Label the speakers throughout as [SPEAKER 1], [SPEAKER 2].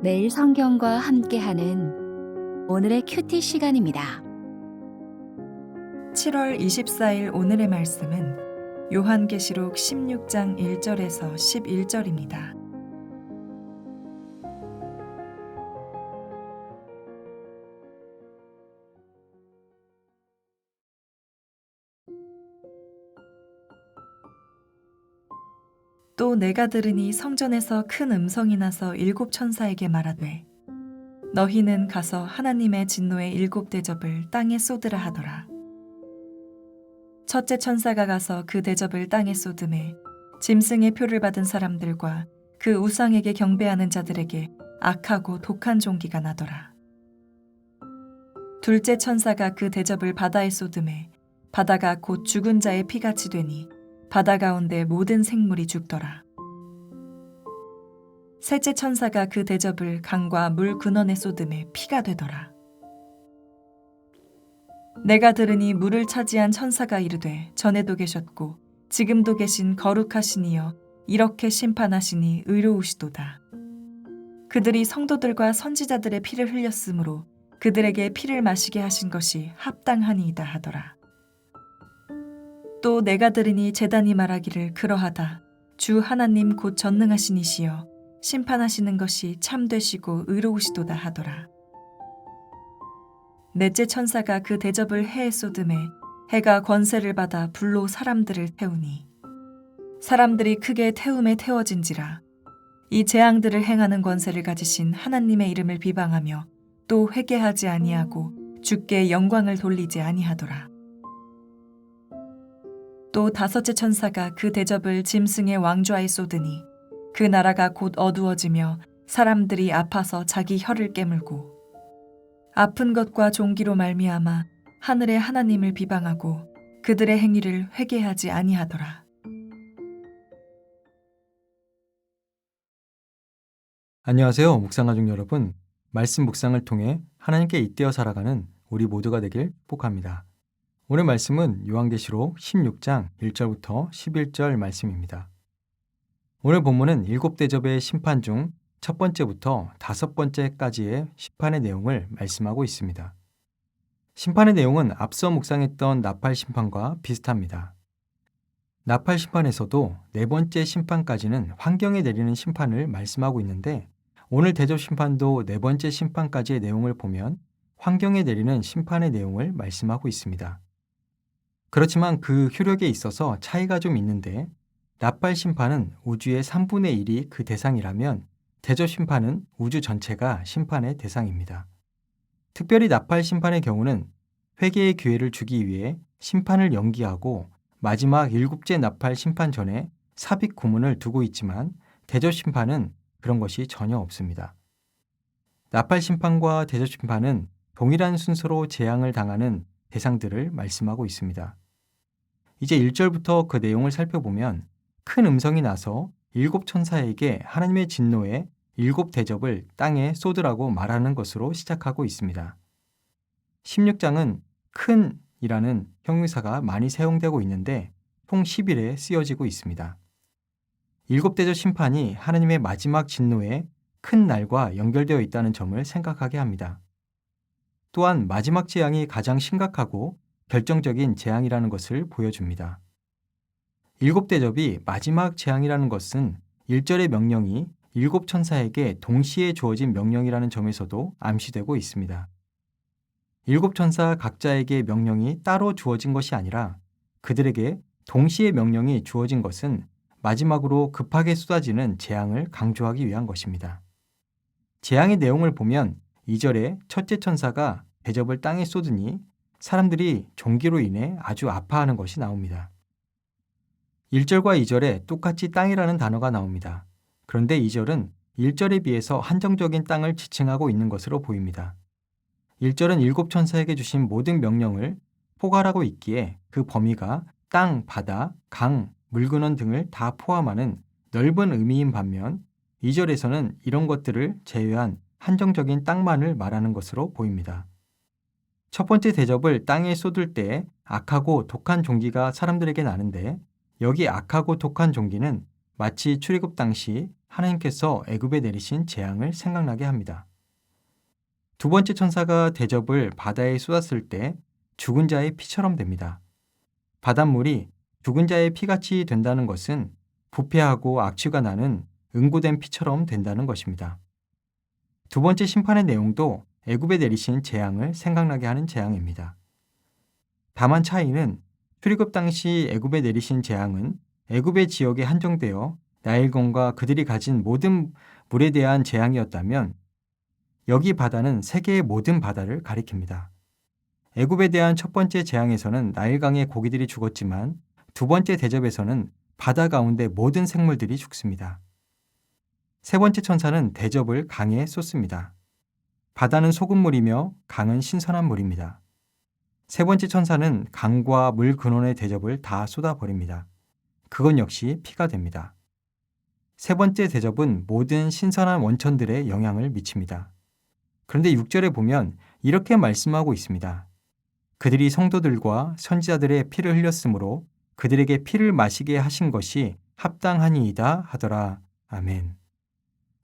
[SPEAKER 1] 매일 성경과 함께하는 오늘의 큐티 시간입니다.
[SPEAKER 2] 7월 24일 오늘의 말씀은 요한계시록 16장 1절에서 11절입니다. 또 내가 들으니 성전에서 큰 음성이 나서 일곱 천사에게 말하되 너희는 가서 하나님의 진노의 일곱 대접을 땅에 쏟으라 하더라. 첫째 천사가 가서 그 대접을 땅에 쏟음에 짐승의 표를 받은 사람들과 그 우상에게 경배하는 자들에게 악하고 독한 종기가 나더라. 둘째 천사가 그 대접을 바다에 쏟음에 바다가 곧 죽은 자의 피같이 되니 바다 가운데 모든 생물이 죽더라. 셋째 천사가 그 대접을 강과 물 근원에 쏟음에 피가 되더라. 내가 들으니 물을 차지한 천사가 이르되 전에도 계셨고 지금도 계신 거룩하시니여 이렇게 심판하시니 의로우시도다. 그들이 성도들과 선지자들의 피를 흘렸으므로 그들에게 피를 마시게 하신 것이 합당하니이다 하더라. 또 내가 들으니 재단이 말하기를 그러하다. 주 하나님 곧 전능하신 이시여 심판하시는 것이 참되시고 의로우시도다 하더라. 넷째 천사가 그 대접을 해에 쏟음에 해가 권세를 받아 불로 사람들을 태우니 사람들이 크게 태움에 태워진지라 이 재앙들을 행하는 권세를 가지신 하나님의 이름을 비방하며 또 회개하지 아니하고 주께 영광을 돌리지 아니하더라. 또 다섯째 천사가 그 대접을 짐승의 왕좌에 쏟으니 그 나라가 곧 어두워지며 사람들이 아파서 자기 혀를 깨물고 아픈 것과 종기로 말미암아 하늘의 하나님을 비방하고 그들의 행위를 회개하지 아니하더라.
[SPEAKER 3] 안녕하세요. 묵상가족 여러분. 말씀 묵상을 통해 하나님께 잇대어 살아가는 우리 모두가 되길 축복합니다. 오늘 말씀은 요한계시록 16장 1절부터 11절 말씀입니다. 오늘 본문은 일곱 대접의 심판 중 첫 번째부터 다섯 번째까지의 심판의 내용을 말씀하고 있습니다. 심판의 내용은 앞서 묵상했던 나팔 심판과 비슷합니다. 나팔 심판에서도 네 번째 심판까지는 환경에 내리는 심판을 말씀하고 있는데 오늘 대접 심판도 네 번째 심판까지의 내용을 보면 환경에 내리는 심판의 내용을 말씀하고 있습니다. 그렇지만 그 효력에 있어서 차이가 좀 있는데 나팔 심판은 우주의 3분의 1이 그 대상이라면 대접 심판은 우주 전체가 심판의 대상입니다. 특별히 나팔 심판의 경우는 회개의 기회를 주기 위해 심판을 연기하고 마지막 일곱째 나팔 심판 전에 삽입 구문을 두고 있지만 대접 심판은 그런 것이 전혀 없습니다. 나팔 심판과 대접 심판은 동일한 순서로 재앙을 당하는 대상들을 말씀하고 있습니다. 이제 1절부터 그 내용을 살펴보면 큰 음성이 나서 일곱 천사에게 하나님의 진노의 일곱 대접을 땅에 쏟으라고 말하는 것으로 시작하고 있습니다. 16장은 큰 이라는 형용사가 많이 사용되고 있는데 총 10일에 쓰여지고 있습니다. 일곱 대접 심판이 하나님의 마지막 진노의 큰 날과 연결되어 있다는 점을 생각하게 합니다. 또한 마지막 재앙이 가장 심각하고 결정적인 재앙이라는 것을 보여줍니다. 일곱 대접이 마지막 재앙이라는 것은 1절의 명령이 일곱 천사에게 동시에 주어진 명령이라는 점에서도 암시되고 있습니다. 일곱 천사 각자에게 명령이 따로 주어진 것이 아니라 그들에게 동시에 명령이 주어진 것은 마지막으로 급하게 쏟아지는 재앙을 강조하기 위한 것입니다. 재앙의 내용을 보면 2절에 첫째 천사가 대접을 땅에 쏟으니 사람들이 종기로 인해 아주 아파하는 것이 나옵니다. 1절과 2절에 똑같이 땅이라는 단어가 나옵니다. 그런데 2절은 1절에 비해서 한정적인 땅을 지칭하고 있는 것으로 보입니다. 1절은 일곱 천사에게 주신 모든 명령을 포괄하고 있기에 그 범위가 땅, 바다, 강, 물근원 등을 다 포함하는 넓은 의미인 반면 2절에서는 이런 것들을 제외한 한정적인 땅만을 말하는 것으로 보입니다. 첫 번째 대접을 땅에 쏟을 때 악하고 독한 종기가 사람들에게 나는데 여기 악하고 독한 종기는 마치 출애굽 당시 하나님께서 애굽에 내리신 재앙을 생각나게 합니다. 두 번째 천사가 대접을 바다에 쏟았을 때 죽은 자의 피처럼 됩니다. 바닷물이 죽은 자의 피같이 된다는 것은 부패하고 악취가 나는 응고된 피처럼 된다는 것입니다. 두 번째 심판의 내용도 애굽에 내리신 재앙을 생각나게 하는 재앙입니다. 다만 차이는 출애굽 당시 애굽에 내리신 재앙은 애굽의 지역에 한정되어 나일강과 그들이 가진 모든 물에 대한 재앙이었다면 여기 바다는 세계의 모든 바다를 가리킵니다. 애굽에 대한 첫 번째 재앙에서는 나일강의 고기들이 죽었지만 두 번째 대접에서는 바다 가운데 모든 생물들이 죽습니다. 세 번째 천사는 대접을 강에 쏟습니다. 바다는 소금물이며 강은 신선한 물입니다. 세 번째 천사는 강과 물 근원의 대접을 다 쏟아버립니다. 그건 역시 피가 됩니다. 세 번째 대접은 모든 신선한 원천들에 영향을 미칩니다. 그런데 6절에 보면 이렇게 말씀하고 있습니다. 그들이 성도들과 선지자들의 피를 흘렸으므로 그들에게 피를 마시게 하신 것이 합당하니이다 하더라. 아멘.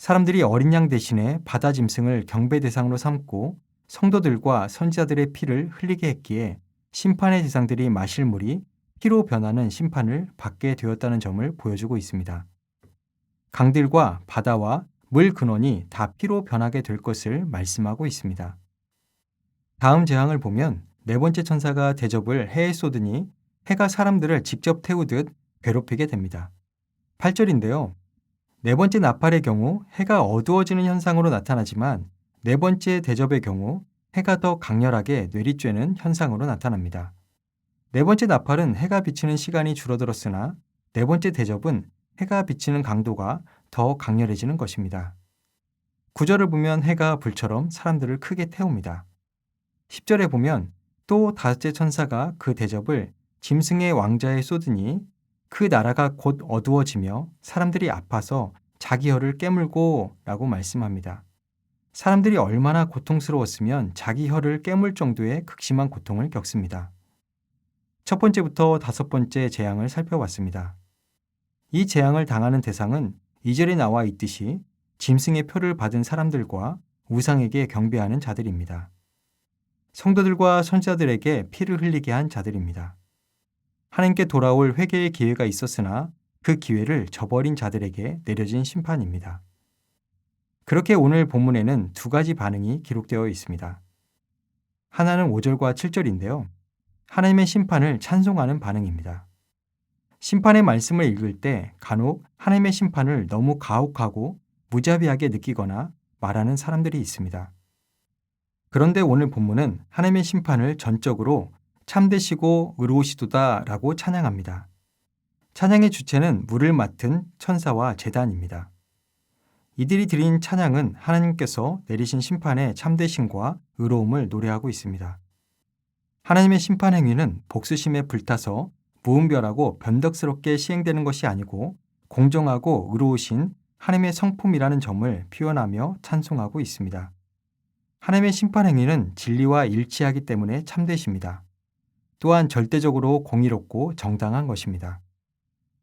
[SPEAKER 3] 사람들이 어린 양 대신에 바다 짐승을 경배 대상으로 삼고 성도들과 선지자들의 피를 흘리게 했기에 심판의 대상들이 마실 물이 피로 변하는 심판을 받게 되었다는 점을 보여주고 있습니다. 강들과 바다와 물 근원이 다 피로 변하게 될 것을 말씀하고 있습니다. 다음 재앙을 보면 네 번째 천사가 대접을 해에 쏟으니 해가 사람들을 직접 태우듯 괴롭히게 됩니다. 8절인데요. 네 번째 나팔의 경우 해가 어두워지는 현상으로 나타나지만 네 번째 대접의 경우 해가 더 강렬하게 뇌리쬐는 현상으로 나타납니다. 네 번째 나팔은 해가 비치는 시간이 줄어들었으나 네 번째 대접은 해가 비치는 강도가 더 강렬해지는 것입니다. 구절을 보면 해가 불처럼 사람들을 크게 태웁니다. 10절에 보면 또 다섯째 천사가 그 대접을 짐승의 왕자에 쏟으니 그 나라가 곧 어두워지며 사람들이 아파서 자기 혀를 깨물고 라고 말씀합니다. 사람들이 얼마나 고통스러웠으면 자기 혀를 깨물 정도의 극심한 고통을 겪습니다. 첫 번째부터 다섯 번째 재앙을 살펴봤습니다. 이 재앙을 당하는 대상은 이절에 나와 있듯이 짐승의 표를 받은 사람들과 우상에게 경배하는 자들입니다. 성도들과 선지자들에게 피를 흘리게 한 자들입니다. 하나님께 돌아올 회개의 기회가 있었으나 그 기회를 저버린 자들에게 내려진 심판입니다. 그렇게 오늘 본문에는 두 가지 반응이 기록되어 있습니다. 하나는 5절과 7절인데요. 하나님의 심판을 찬송하는 반응입니다. 심판의 말씀을 읽을 때 간혹 하나님의 심판을 너무 가혹하고 무자비하게 느끼거나 말하는 사람들이 있습니다. 그런데 오늘 본문은 하나님의 심판을 전적으로 참되시고 의로우시도다 라고 찬양합니다. 찬양의 주체는 물을 맡은 천사와 재단입니다. 이들이 드린 찬양은 하나님께서 내리신 심판의 참되심과 의로움을 노래하고 있습니다. 하나님의 심판 행위는 복수심에 불타서 무분별하고 변덕스럽게 시행되는 것이 아니고 공정하고 의로우신 하나님의 성품이라는 점을 표현하며 찬송하고 있습니다. 하나님의 심판 행위는 진리와 일치하기 때문에 참되십니다. 또한 절대적으로 공의롭고 정당한 것입니다.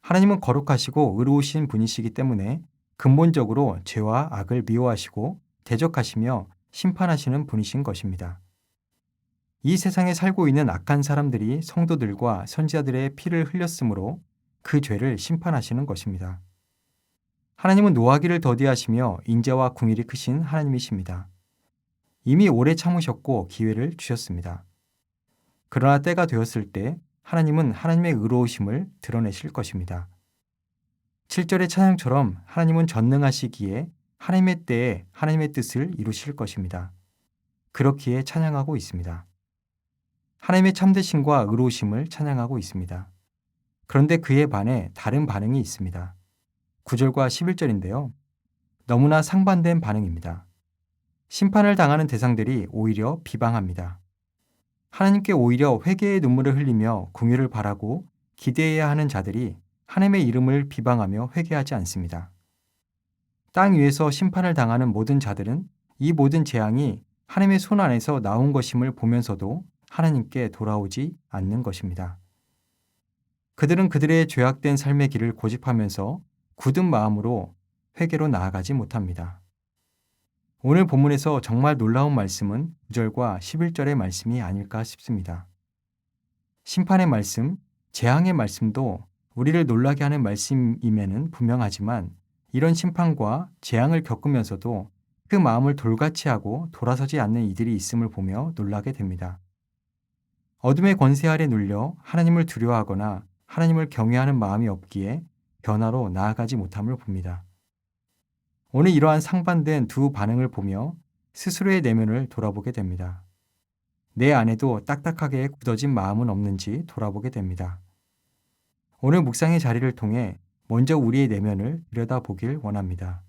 [SPEAKER 3] 하나님은 거룩하시고 의로우신 분이시기 때문에 근본적으로 죄와 악을 미워하시고 대적하시며 심판하시는 분이신 것입니다. 이 세상에 살고 있는 악한 사람들이 성도들과 선지자들의 피를 흘렸으므로 그 죄를 심판하시는 것입니다. 하나님은 노하기를 더디하시며 인자와 궁일이 크신 하나님이십니다. 이미 오래 참으셨고 기회를 주셨습니다. 그러나 때가 되었을 때 하나님은 하나님의 의로우심을 드러내실 것입니다. 7절의 찬양처럼 하나님은 전능하시기에 하나님의 때에 하나님의 뜻을 이루실 것입니다. 그렇기에 찬양하고 있습니다. 하나님의 참되심과 의로우심을 찬양하고 있습니다. 그런데 그에 반해 다른 반응이 있습니다. 9절과 11절인데요. 너무나 상반된 반응입니다. 심판을 당하는 대상들이 오히려 비방합니다. 하나님께 오히려 회개의 눈물을 흘리며 궁유를 바라고 기대해야 하는 자들이 하나님의 이름을 비방하며 회개하지 않습니다. 땅 위에서 심판을 당하는 모든 자들은 이 모든 재앙이 하나님의 손 안에서 나온 것임을 보면서도 하나님께 돌아오지 않는 것입니다. 그들은 그들의 죄악된 삶의 길을 고집하면서 굳은 마음으로 회개로 나아가지 못합니다. 오늘 본문에서 정말 놀라운 말씀은 9절과 11절의 말씀이 아닐까 싶습니다. 심판의 말씀, 재앙의 말씀도 우리를 놀라게 하는 말씀임에는 분명하지만 이런 심판과 재앙을 겪으면서도 그 마음을 돌같이 하고 돌아서지 않는 이들이 있음을 보며 놀라게 됩니다. 어둠의 권세 아래 눌려 하나님을 두려워하거나 하나님을 경외하는 마음이 없기에 변화로 나아가지 못함을 봅니다. 오늘 이러한 상반된 두 반응을 보며 스스로의 내면을 돌아보게 됩니다. 내 안에도 딱딱하게 굳어진 마음은 없는지 돌아보게 됩니다. 오늘 묵상의 자리를 통해 먼저 우리의 내면을 들여다보길 원합니다.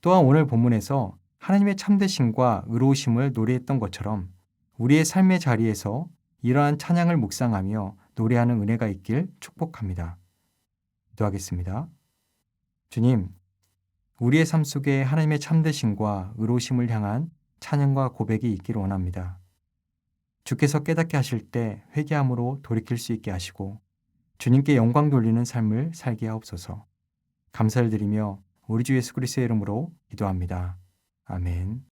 [SPEAKER 3] 또한 오늘 본문에서 하나님의 참되심과 의로우심을 노래했던 것처럼 우리의 삶의 자리에서 이러한 찬양을 묵상하며 노래하는 은혜가 있길 축복합니다. 기도하겠습니다. 주님, 우리의 삶 속에 하나님의 참되심과 의로우심을 향한 찬양과 고백이 있기를 원합니다. 주께서 깨닫게 하실 때 회개함으로 돌이킬 수 있게 하시고 주님께 영광 돌리는 삶을 살게 하옵소서. 감사를 드리며 우리 주 예수 그리스도의 이름으로 기도합니다. 아멘.